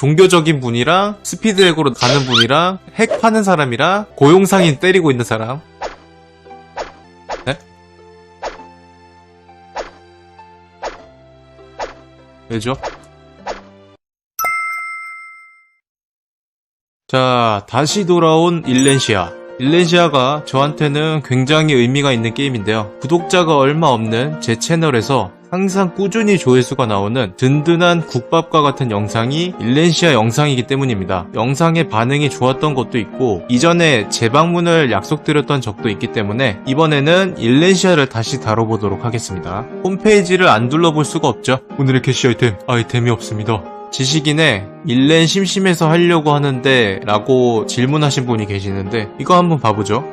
종교적인 분이랑 스피드핵으로 가는 분이랑 핵 파는 사람이랑 고용상인 때리고 있는 사람. 네? 왜죠? 자, 다시 돌아온 일렌시아. 일렌시아가 저한테는 굉장히 의미가 있는 게임인데요. 구독자가 얼마 없는 제 채널에서 항상 꾸준히 조회수가 나오는 든든한 국밥과 같은 영상이 일렌시아 영상이기 때문입니다. 영상의 반응이 좋았던 것도 있고 이전에 재방문을 약속드렸던 적도 있기 때문에 이번에는 일렌시아를 다시 다뤄보도록 하겠습니다. 홈페이지를 안 둘러볼 수가 없죠. 오늘의 캐시 아이템, 아이템이 없습니다. 지식인에 일렌 심심해서 하려고 하는데 라고 질문하신 분이 계시는데 이거 한번 봐보죠.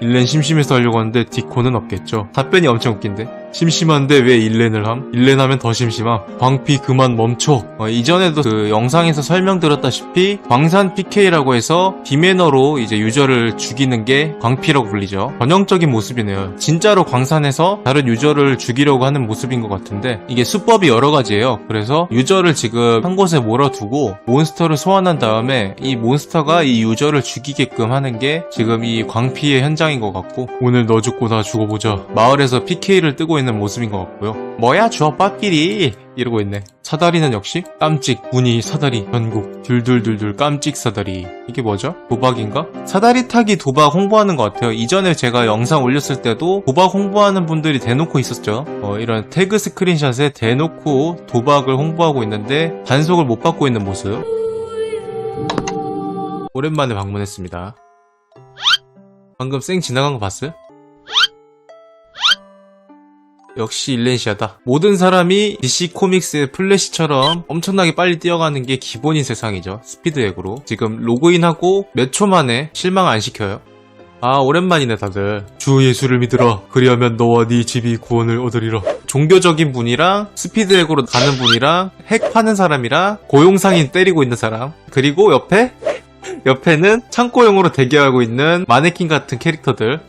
일렌 심심해서 하려고 하는데 디코는 없겠죠. 답변이 엄청 웃긴데. 심심한데 왜 일렌을 함? 일렌 하면 더 심심함. 광피 그만 멈춰. 어, 이전에도 그 영상에서 설명드렸다시피 광산 PK라고 해서 비매너로 이제 유저를 죽이는 게 광피라고 불리죠. 전형적인 모습이네요. 진짜로 광산에서 다른 유저를 죽이려고 하는 모습인 것 같은데 이게 수법이 여러 가지예요. 그래서 유저를 지금 한 곳에 몰아두고 몬스터를 소환한 다음에 이 몬스터가 이 유저를 죽이게끔 하는 게 지금 이 광피의 현장인 것 같고 오늘 너 죽고 나 죽어보자. 마을에서 PK를 뜨고 있는 모습인 것 같고요. 뭐야 주어 빠끼리 이러고 있네. 사다리는 역시 깜찍 무늬 사다리 전국 둘둘둘둘 깜찍 사다리 이게 뭐죠? 도박인가? 사다리 타기 도박 홍보하는 것 같아요. 이전에 제가 영상 올렸을 때도 도박 홍보하는 분들이 대놓고 있었죠. 어, 이런 태그 스크린샷에 대놓고 도박을 홍보하고 있는데 단속을 못 받고 있는 모습. 오랜만에 방문했습니다. 방금 쌩 지나간 거 봤어요? 역시 일렌시아다. 모든 사람이 DC 코믹스의 플래시처럼 엄청나게 빨리 뛰어가는 게 기본인 세상이죠. 스피드액으로. 지금 로그인하고 몇 초 만에 실망 안 시켜요. 아 오랜만이네 다들 주 예수를 믿으라 그리하면 너와 네 집이 구원을 얻으리라 종교적인 분이랑 스피드액으로 가는 분이랑 핵 파는 사람이랑 고용상인 때리고 있는 사람 그리고 옆에 옆에는 창고용으로 대기하고 있는 마네킹 같은 캐릭터들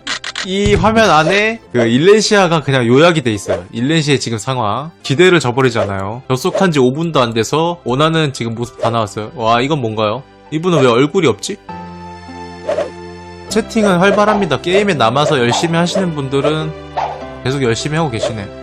이 화면 안에 그 일렌시아가 그냥 요약이 돼 있어요. 일렌시아의 지금 상황. 기대를 저버리잖아요. 접속한 지 5분도 안 돼서 원하는 지금 모습 다 나왔어요. 와, 이건 뭔가요? 이분은 왜 얼굴이 없지? 채팅은 활발합니다. 게임에 남아서 열심히 하시는 분들은 계속 열심히 하고 계시네.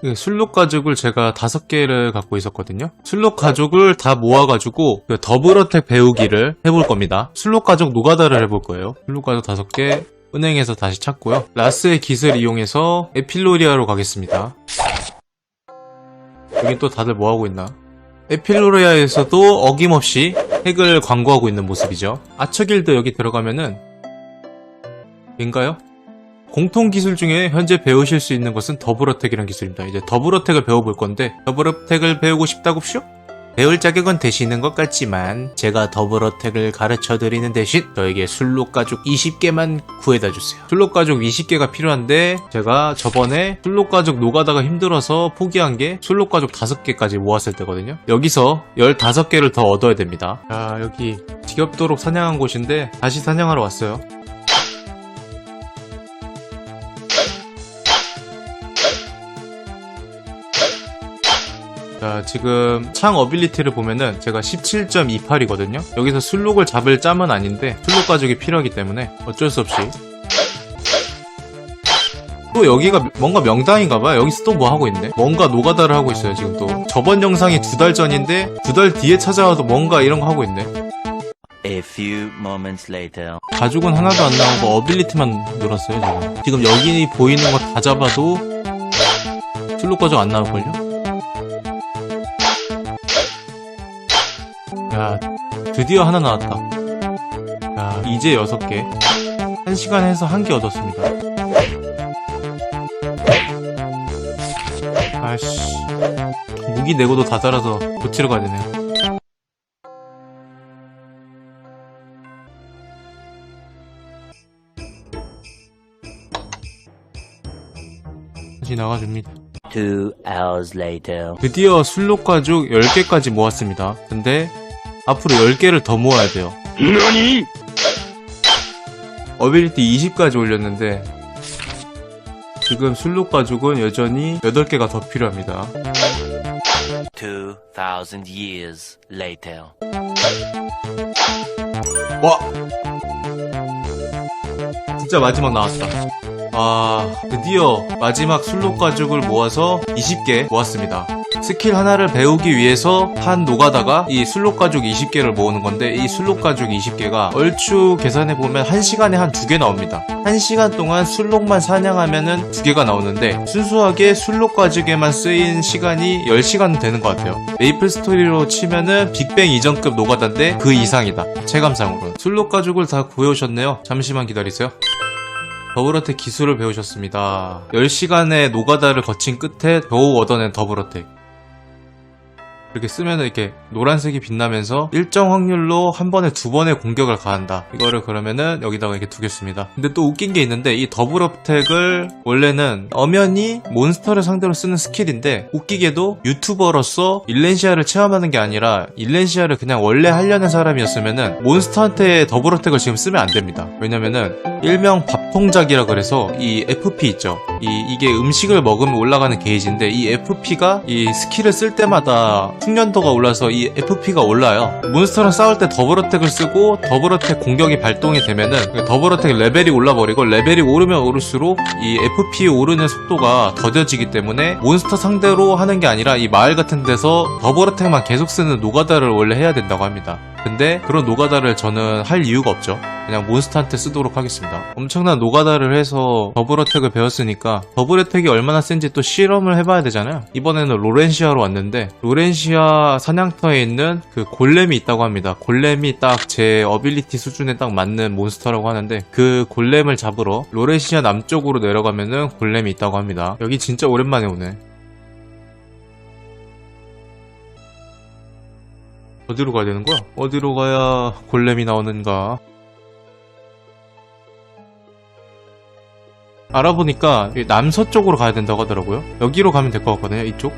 그 술록 가죽을 제가 다섯 개를 갖고 있었거든요. 술록 가죽을 다 모아가지고 그 더블어택 배우기를 해볼 겁니다. 술록 가죽 노가다를 해볼 거예요. 술록 가죽 다섯 개 은행에서 다시 찾고요. 라스의 깃을 이용해서 에필로리아로 가겠습니다. 여기 또 다들 뭐하고 있나? 에필로리아에서도 어김없이 핵을 광고하고 있는 모습이죠. 아처길드 여기 들어가면은 인가요? 공통 기술 중에 현재 배우실 수 있는 것은 더블어택이라는 기술입니다. 이제 더블어택을 배워볼 건데 더블어택을 배우고 싶다고쇼? 배울 자격은 되시는 것 같지만 제가 더블어택을 가르쳐드리는 대신 저에게 술록 가죽 20개만 구해다 주세요. 술록 가죽 20개가 필요한데 제가 저번에 술록 가죽 노가다가 힘들어서 포기한 게 술록 가죽 5개까지 모았을 때거든요. 여기서 15개를 더 얻어야 됩니다. 자 여기 지겹도록 사냥한 곳인데 다시 사냥하러 왔어요. 자, 지금 창 어빌리티를 보면은 제가 17.28이거든요. 여기서 술록을 잡을 짬은 아닌데 술록 가죽이 필요하기 때문에 어쩔 수 없이 또 여기가 뭔가 명당인가봐요. 여기서 또 뭐 하고 있네. 뭔가 노가다를 하고 있어요. 지금 또 저번 영상이 두 달 전인데 두 달 뒤에 찾아와도 뭔가 이런 거 하고 있네. A few moments later. 가죽은 하나도 안 나오고 어빌리티만 늘었어요. 지금 지금 여기 보이는 거 다 잡아도 술록 가죽 안 나올걸요? 야, 드디어 하나 나왔다. 야, 이제 여섯 개. 한 시간 해서 한 개 얻었습니다. 아씨. 무기 내고도 다 자라서 고치러 가야 되네. 다시 나가줍니다. Two hours later. 드디어 술록 가죽 10개까지 모았습니다. 근데 앞으로 10개를 더 모아야 돼요. 너니? 어빌리티 20까지 올렸는데 지금 술록 가죽은 여전히 8개가 더 필요합니다. 2,000 years later. 와! 진짜 마지막 나왔다. 아, 드디어 마지막 술록 가죽을 모아서 20개 모았습니다. 스킬 하나를 배우기 위해서 한 노가다가 이 술록 가죽 20개를 모으는 건데 이 술록 가죽 20개가 얼추 계산해 보면 1시간에 한두개 나옵니다. 1시간 동안 술록만 사냥하면은 두 개가 나오는데 순수하게 술록 가죽에만 쓰인 시간이 10시간 되는 것 같아요. 메이플 스토리로 치면은 빅뱅 이전급 노가다인데 그 이상이다. 체감상으로는. 술록 가죽을 다 구해오셨네요. 잠시만 기다리세요. 더블어택 기술을 배우셨습니다. 10시간의 노가다를 거친 끝에 겨우 얻어낸 더블어택. 이렇게 쓰면 이렇게 노란색이 빛나면서 일정 확률로 한 번에 두 번의 공격을 가한다. 이거를 그러면은 여기다가 이렇게 두겠습니다. 근데 또 웃긴 게 있는데 이 더블어택을 원래는 엄연히 몬스터를 상대로 쓰는 스킬인데 웃기게도 유튜버로서 일렌시아를 체험하는 게 아니라 일렌시아를 그냥 원래 하려는 사람이었으면은 몬스터한테 더블어택을 지금 쓰면 안 됩니다. 왜냐면은 일명 밥통작이라 그래서 이 FP 있죠. 이 이게 음식을 먹으면 올라가는 게이지인데 이 FP가 이 스킬을 쓸 때마다 숙련도가 올라서 이 FP가 올라요. 몬스터랑 싸울 때 더블 어택을 쓰고 더블 어택 공격이 발동이 되면은 더블 어택 레벨이 올라버리고 레벨이 오르면 오를수록 이 FP 오르는 속도가 더뎌지기 때문에 몬스터 상대로 하는 게 아니라 이 마을 같은 데서 더블 어택만 계속 쓰는 노가다를 원래 해야 된다고 합니다. 근데 그런 노가다를 저는 할 이유가 없죠. 그냥 몬스터한테 쓰도록 하겠습니다. 엄청난 노가다를 해서 더블 어택을 배웠으니까 더블 어택이 얼마나 센지 또 실험을 해봐야 되잖아요. 이번에는 로렌시아로 왔는데 로렌시아 사냥터에 있는 그 골렘이 있다고 합니다. 골렘이 딱 제 어빌리티 수준에 딱 맞는 몬스터라고 하는데 그 골렘을 잡으러 로렌시아 남쪽으로 내려가면은 골렘이 있다고 합니다. 여기 진짜 오랜만에 오네. 어디로 가야 되는 거야? 어디로 가야 골렘이 나오는가? 알아보니까 이 남서쪽으로 가야 된다고 하더라고요. 여기로 가면 될 것 같거든요. 이쪽.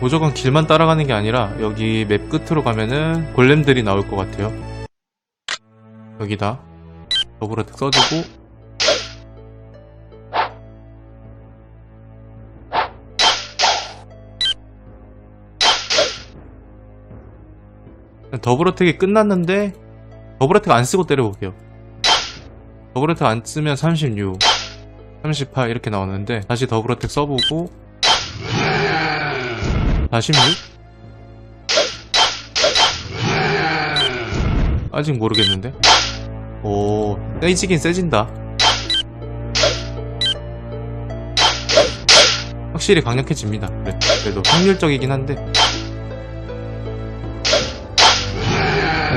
무조건 길만 따라가는 게 아니라 여기 맵 끝으로 가면은 골렘들이 나올 것 같아요. 여기다. 더블어택 써주고 더블어택이 끝났는데 더블어택 안 쓰고 때려볼게요. 더블어택 안 쓰면 36, 38 이렇게 나오는데 다시 더블어택 써보고 46? 아직 모르겠는데? 오, 세지긴 세진다. 확실히 강력해집니다. 그래, 그래도 확률적이긴 한데.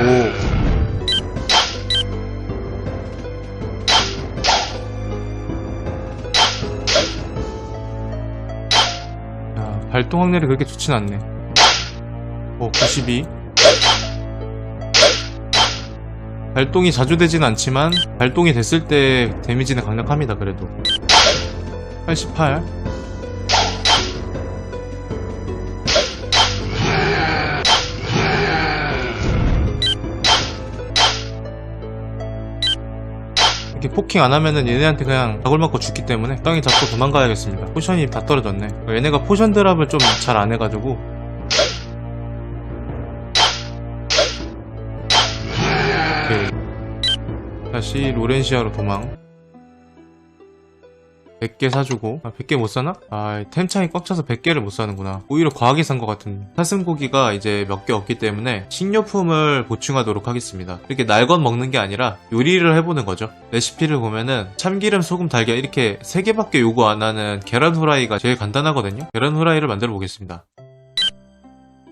오. 야, 발동 확률이 그렇게 좋진 않네. 오, 92. 발동이 자주 되진 않지만, 발동이 됐을 때 데미지는 강력합니다, 그래도. 88. 이렇게 포킹 안 하면은 얘네한테 그냥 닭을 맞고 죽기 때문에 땅에 잡고 도망가야겠습니다. 포션이 다 떨어졌네. 얘네가 포션 드랍을 좀 잘 안 해가지고. 오케이. 다시 로렌시아로 도망. 100개 사주고. 아 100개 못 사나? 아 템창이 꽉 차서 100개를 못 사는구나. 오히려 과하게 산 것 같은 사슴고기가 이제 몇 개 없기 때문에 식료품을 보충하도록 하겠습니다. 이렇게 날건 먹는 게 아니라 요리를 해보는 거죠. 레시피를 보면은 참기름 소금 달걀 이렇게 3개밖에 요구 안 하는 계란 후라이가 제일 간단하거든요. 계란 후라이를 만들어 보겠습니다.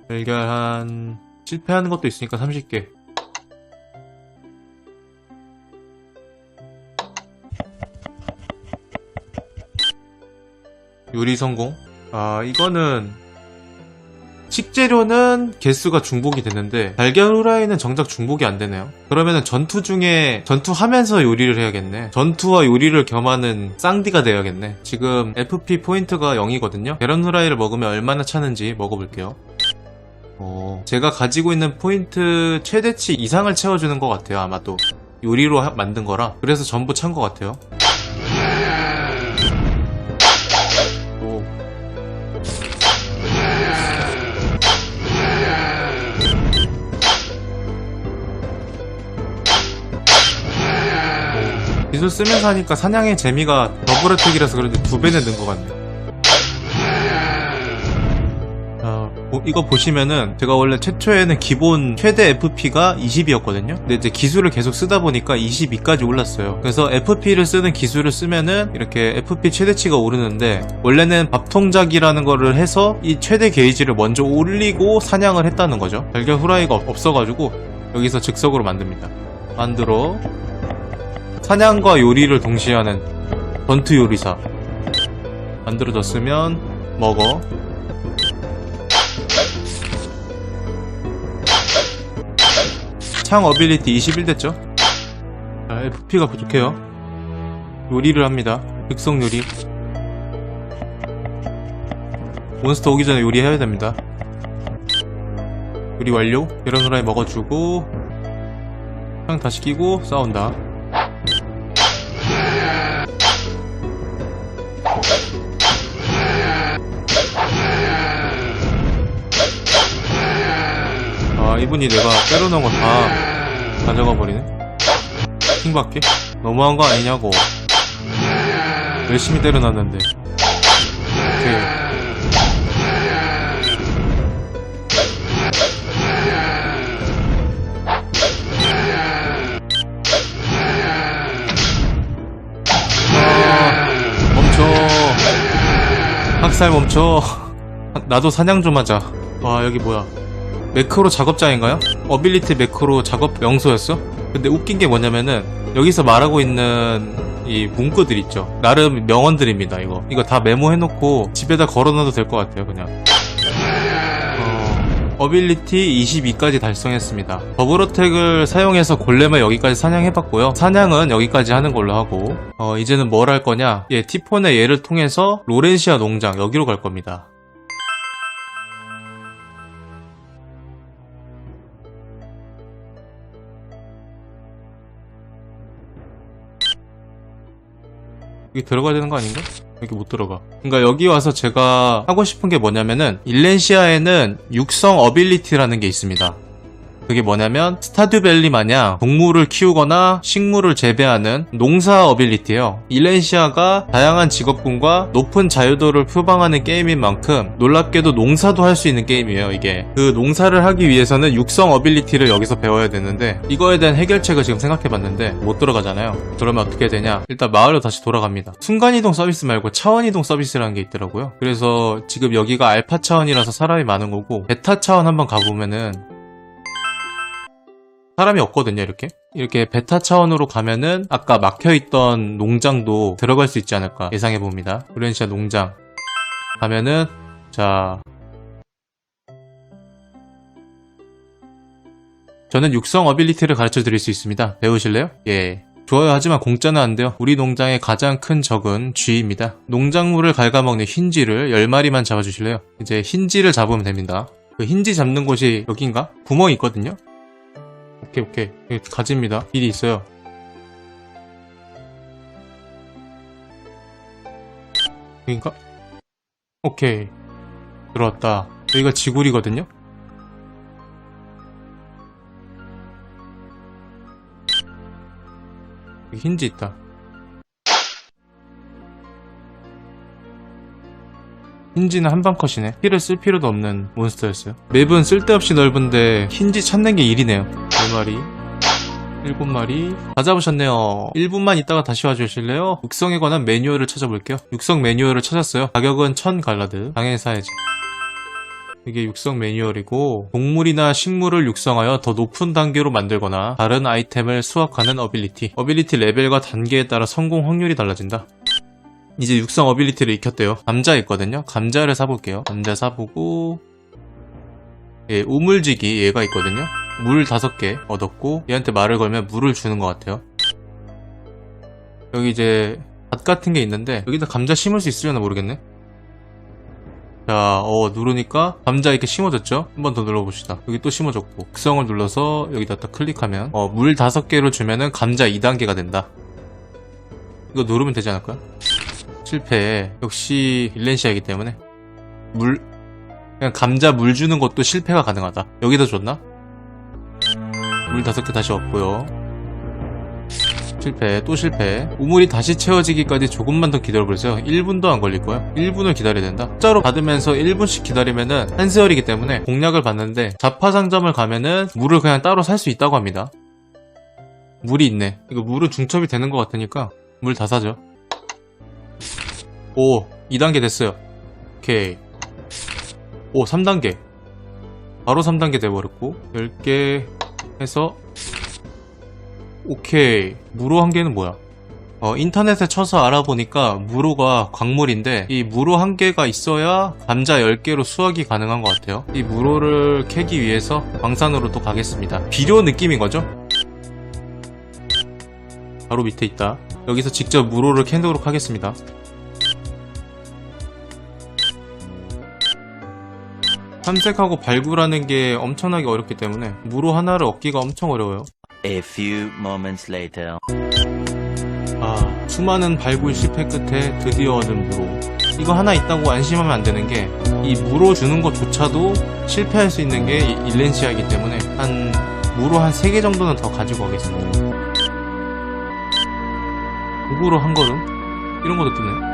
달걀 한 실패하는 것도 있으니까 30개 요리 성공. 아, 이거는 식재료는 개수가 중복이 되는데 달걀 후라이는 정작 중복이 안 되네요. 그러면은 전투 중에 전투하면서 요리를 해야겠네. 전투와 요리를 겸하는 쌍디가 되어야겠네. 지금 FP 포인트가 0이거든요. 계란 후라이를 먹으면 얼마나 차는지 먹어볼게요. 오, 제가 가지고 있는 포인트 최대치 이상을 채워주는 것 같아요. 아마도 요리로 하- 만든 거라 그래서 전부 찬 것 같아요. 기술 쓰면서 하니까 사냥의 재미가 더블 어택이라서 그런지 두 배는 는 것 같네. 자, 보- 이거 보시면은 제가 원래 최초에는 기본 최대 FP가 20이었거든요. 근데 이제 기술을 계속 쓰다 보니까 22까지 올랐어요. 그래서 FP를 쓰는 기술을 쓰면은 이렇게 FP 최대치가 오르는데 원래는 밥통작이라는 거를 해서 이 최대 게이지를 먼저 올리고 사냥을 했다는 거죠. 달걀 후라이가 없- 없어가지고 여기서 즉석으로 만듭니다. 만들어 사냥과 요리를 동시에 하는 전투 요리사 만들어졌으면 먹어 창 어빌리티 21 됐죠? 자, FP가 부족해요. 요리를 합니다. 흑성 요리. 몬스터 오기 전에 요리해야 됩니다. 요리 완료. 계란 후라이 먹어주고 창 다시 끼고 싸운다. 이분이 내가 때려놓은 거 다 가져가 버리네. 킹받게? 너무한 거 아니냐고. 열심히 때려놨는데. 오케이. 아, 멈춰. 학살 멈춰. 나도 사냥 좀 하자. 와 여기 뭐야 매크로 작업장인가요? 어빌리티 매크로 작업 명소였어? 근데 웃긴 게 뭐냐면은 여기서 말하고 있는 이 문구들 있죠. 나름 명언들입니다. 이거 이거 다 메모해놓고 집에다 걸어놔도 될 것 같아요. 그냥. 어, 어빌리티 22까지 달성했습니다. 버블어택을 사용해서 골렘을 여기까지 사냥해봤고요. 사냥은 여기까지 하는 걸로 하고 어, 이제는 뭘 할 거냐? 예, 티폰의 예를 통해서 로렌시아 농장 여기로 갈 겁니다. 여기 들어가야 되는 거 아닌가? 여기 못 들어가. 그러니까 여기 와서 제가 하고 싶은 게 뭐냐면은 일렌시아에는 육성 어빌리티라는 게 있습니다. 그게 뭐냐면 스타듀밸리 마냥 동물을 키우거나 식물을 재배하는 농사 어빌리티예요. 일렌시아가 다양한 직업군과 높은 자유도를 표방하는 게임인 만큼 놀랍게도 농사도 할 수 있는 게임이에요. 이게 그 농사를 하기 위해서는 육성 어빌리티를 여기서 배워야 되는데 이거에 대한 해결책을 지금 생각해봤는데 못 들어가잖아요. 그러면 어떻게 되냐? 일단 마을로 다시 돌아갑니다. 순간이동 서비스 말고 차원이동 서비스라는 게 있더라고요. 그래서 지금 여기가 알파 차원이라서 사람이 많은 거고 베타 차원 한번 가보면은 사람이 없거든요, 이렇게. 이렇게 베타 차원으로 가면은 아까 막혀있던 농장도 들어갈 수 있지 않을까 예상해봅니다. 브렌시아 농장. 가면은, 자. 저는 육성 어빌리티를 가르쳐 드릴 수 있습니다. 배우실래요? 예. 좋아요 하지만 공짜는 안 돼요. 우리 농장의 가장 큰 적은 쥐입니다. 농작물을 갉아먹는 흰쥐를 10마리만 잡아주실래요? 이제 흰쥐를 잡으면 됩니다. 그 흰쥐 잡는 곳이 여긴가? 구멍이 있거든요? 오케이 오케이 가집니다. 길이 있어요. 여긴가? 오케이. 들어왔다. 여기가 지구리거든요? 여기 힌지 있다. 힌지는 한방 컷이네. 힐을 쓸 필요도 없는 몬스터였어요. 맵은 쓸데없이 넓은데 힌지 찾는 게 일이네요 4마리 7마리 다 잡으셨네요 1분만 있다가 다시 와주실래요? 육성에 관한 매뉴얼을 찾아볼게요 육성 매뉴얼을 찾았어요 가격은 1000갈라드 당연히 사야지 이게 육성 매뉴얼이고 동물이나 식물을 육성하여 더 높은 단계로 만들거나 다른 아이템을 수확하는 어빌리티 어빌리티 레벨과 단계에 따라 성공 확률이 달라진다 이제 육성 어빌리티를 익혔대요. 감자 있거든요. 감자를 사볼게요. 감자 사보고 예, 우물지기 얘가 있거든요. 물 다섯 개 얻었고 얘한테 말을 걸면 물을 주는 것 같아요. 여기 이제 밭 같은 게 있는데 여기다 감자 심을 수 있으려나 모르겠네. 자, 어 누르니까 감자 이렇게 심어졌죠? 한 번 더 눌러봅시다. 여기 또 심어졌고 극성을 눌러서 여기다 딱 클릭하면 어, 물 다섯 개를 주면은 감자 2단계가 된다. 이거 누르면 되지 않을까요? 실패. 역시 일렌시아이기 때문에 물 그냥 감자 물 주는 것도 실패가 가능하다. 여기다 줬나? 물 다섯 개 다시 얻고요. 실패, 또 실패. 우물이 다시 채워지기까지 조금만 더 기다려보세요. 1분도 안 걸릴 거야. 1분을 기다려야 된다. 숫자로 받으면서 1분씩 기다리면은 한세월이기 때문에 공략을 받는데 자파상점을 가면은 물을 그냥 따로 살 수 있다고 합니다. 물이 있네. 이거 물은 중첩이 되는 것 같으니까 물 다 사죠. 오, 2단계 됐어요. 오케이. 오, 3단계. 바로 3단계 돼버렸고 10개 해서 오케이. 무로 한 개는 뭐야? 어, 인터넷에 쳐서 알아보니까 무로가 광물인데 이 무로 한 개가 있어야 감자 10개로 수확이 가능한 것 같아요. 이 무로를 캐기 위해서 광산으로 또 가겠습니다. 비료 느낌인 거죠? 바로 밑에 있다. 여기서 직접 무로를 캐도록 하겠습니다 탐색하고 발굴하는 게 엄청나게 어렵기 때문에 무로 하나를 얻기가 엄청 어려워요. A few moments later. 아, 수많은 발굴 실패 끝에 드디어 얻은 무로. 이거 하나 있다고 안심하면 안 되는 게, 이 무로 주는 것조차도 실패할 수 있는 게이 일렌시아이기 때문에, 한, 무로 한 3개 정도는 더 가지고 가겠습니다. 우구로 한 걸음? 이런 것도 뜨네.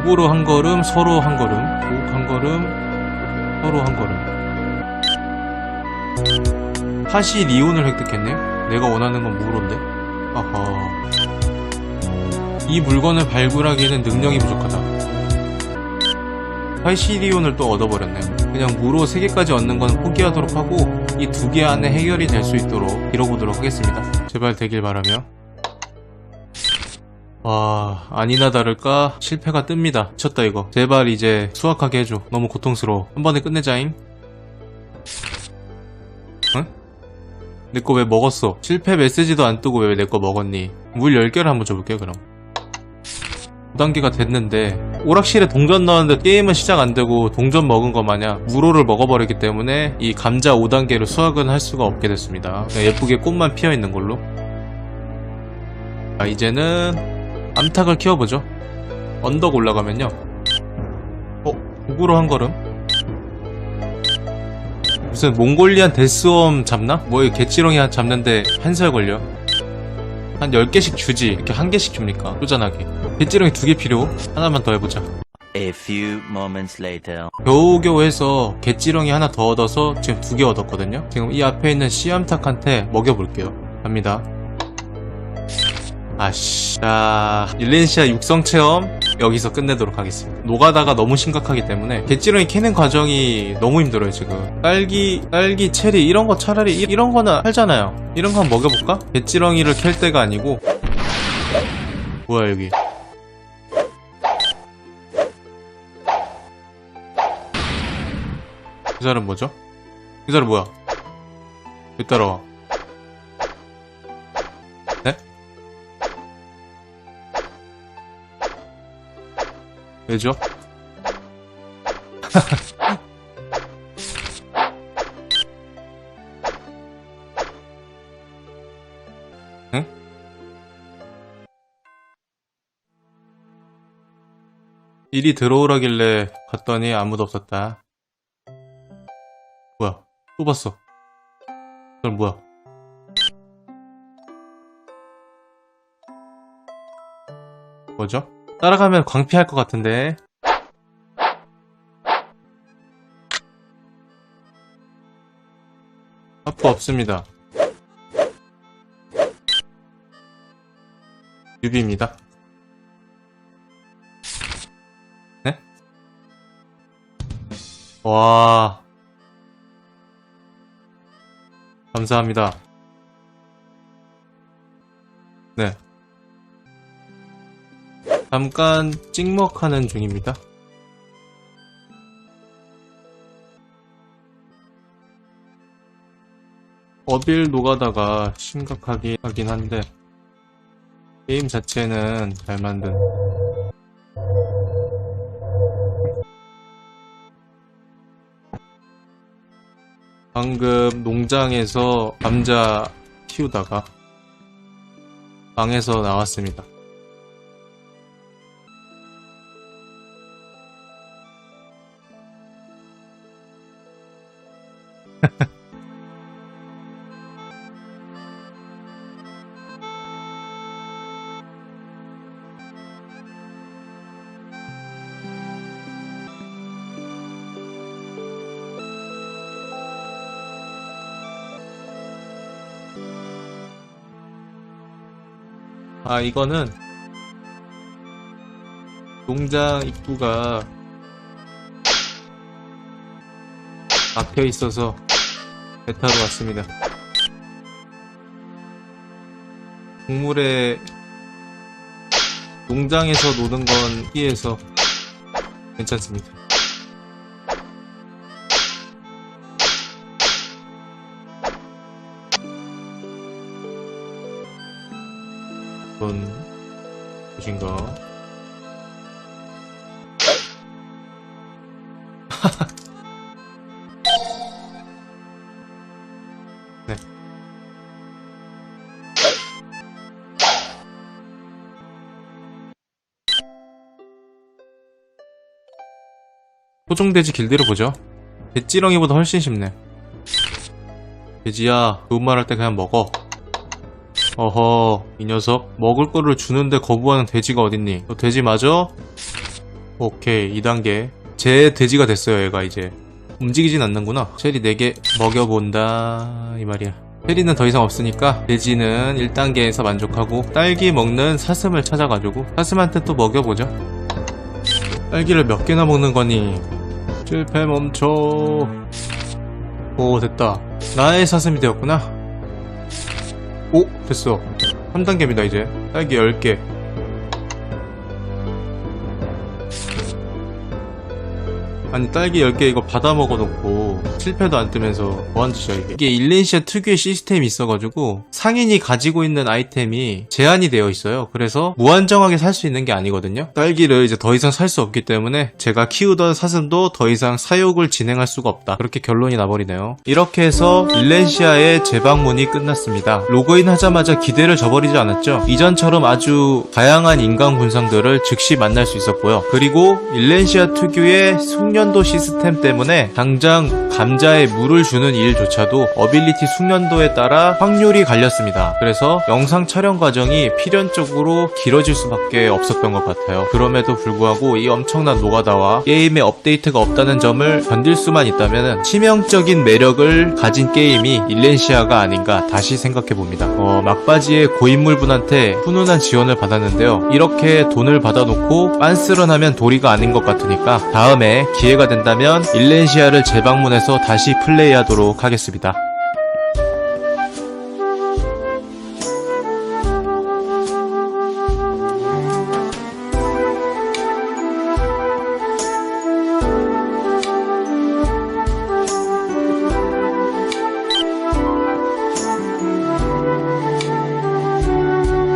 우구로 한 걸음, 서로 한 걸음, 옥한 걸음, 서로 한 걸음. 파시 리온을 획득했네요. 내가 원하는 건 무로인데. 아하. 이 물건을 발굴하기에는 능력이 부족하다. 파시 리온을 또 얻어버렸네. 그냥 무로 3개까지 얻는 건 포기하도록 하고 이 두 개 안에 해결이 될 수 있도록 빌어보도록 하겠습니다. 제발 되길 바라며. 와, 아니나 다를까 실패가 뜹니다. 미쳤다 이거. 제발 이제 수확하게 해줘. 너무 고통스러워. 한 번에 끝내자잉. 응? 내 거 왜 먹었어? 실패 메시지도 안 뜨고 왜 내 거 먹었니? 물 10개를 한번 줘볼게요 그럼 5단계가 됐는데 오락실에 동전 넣었는데 게임은 시작 안 되고 동전 먹은 거 마냥 무로를 먹어버렸기 때문에 이 감자 5단계로 수확은 할 수가 없게 됐습니다 예쁘게 꽃만 피어 있는 걸로 자 이제는 암탉을 키워보죠. 언덕 올라가면요. 어? 북으로 한 걸음? 무슨 몽골리안 데스웜 잡나? 뭐 개찌렁이 잡는데 한 살 걸려? 한 10개씩 주지. 이렇게 한 개씩 줍니까? 쪼잔하게. 개찌렁이 두 개 필요? 하나만 더 해보자. A few moments later. 겨우겨우 해서 개찌렁이 하나 더 얻어서 지금 두 개 얻었거든요. 지금 이 앞에 있는 씨암탉한테 먹여볼게요. 갑니다 아씨 자 일렌시아 육성 체험 여기서 끝내도록 하겠습니다 노가다가 너무 심각하기 때문에 개찌렁이 캐는 과정이 너무 힘들어요 지금 딸기 딸기 체리 이런 거 차라리 이- 이런 거는 팔잖아요 이런 거 한번 먹여볼까? 개찌렁이를 캘 때가 아니고 뭐야 여기 이 사람 뭐죠? 이 사람 뭐야? 왜 따라와? 왜죠? 응? 일이 들어오라길래 갔더니 아무도 없었다. 뭐야? 또 봤어. 그럼 뭐야? 뭐죠? 따라가면 광피할 것 같은데. 하프 없습니다. 유비입니다. 네? 와. 감사합니다. 잠깐 찍먹하는 중입니다. 어빌 노가다가 심각하긴 하긴 한데 게임 자체는 잘 만든 방금 농장에서 감자 키우다가 방에서 나왔습니다. 아 이거는 농장 입구가 막혀 있어서 베타로 왔습니다. 동물의 농장에서 노는 건 피해서 괜찮습니다. 이건 무엇인가? 토종돼지 길드를 보죠. 돼지렁이보다 훨씬 쉽네. 돼지야, 좋은 말 할 때 그냥 먹어. 어허, 이 녀석. 먹을 거를 주는데 거부하는 돼지가 어딨니? 너 돼지 맞아? 오케이, 2단계. 제 돼지가 됐어요, 얘가 이제. 움직이진 않는구나. 체리 4개 먹여본다. 이 말이야. 체리는 더 이상 없으니까 돼지는 1단계에서 만족하고 딸기 먹는 사슴을 찾아가지고 사슴한테 또 먹여보죠. 딸기를 몇 개나 먹는 거니? 실패 멈춰. 오, 됐다. 나의 사슴이 되었구나. 오, 됐어. 3단계입니다, 이제. 딸기 10개. 아니, 딸기 10개 이거 받아 먹어놓고, 실패도 안 뜨면서, 뭐한 짓이야, 이게. 이게 일렌시아 특유의 시스템이 있어가지고, 상인이 가지고 있는 아이템이 제한이 되어 있어요. 그래서, 무한정하게 살 수 있는 게 아니거든요. 딸기를 이제 더 이상 살 수 없기 때문에, 제가 키우던 사슴도 더 이상 사육을 진행할 수가 없다. 그렇게 결론이 나버리네요. 이렇게 해서, 일렌시아의 재방문이 끝났습니다. 로그인 하자마자 기대를 저버리지 않았죠. 이전처럼 아주 다양한 인간 군상들을 즉시 만날 수 있었고요. 그리고 일렌시아 특유의 숙련 도 시스템 때문에 당장 감자에 물을 주는 일조차도 어빌리티 숙련도에 따라 확률이 갈렸습니다. 그래서 영상 촬영 과정이 필연적으로 길어질 수밖에 없었던 것 같아요. 그럼에도 불구하고 이 엄청난 노가다와 게임에 업데이트가 없다는 점을 견딜 수만 있다면 치명적인 매력을 가진 게임이 일렌시아가 아닌가 다시 생각해 봅니다. 어, 막바지에 고인물분한테 훈훈한 지원을 받았는데요. 이렇게 돈을 받아놓고 빤스런 하면 도리가 아닌 것 같으니까 다음에 기회가 된다면 일렌시아를 재방문해서 다시 플레이하도록 하겠습니다.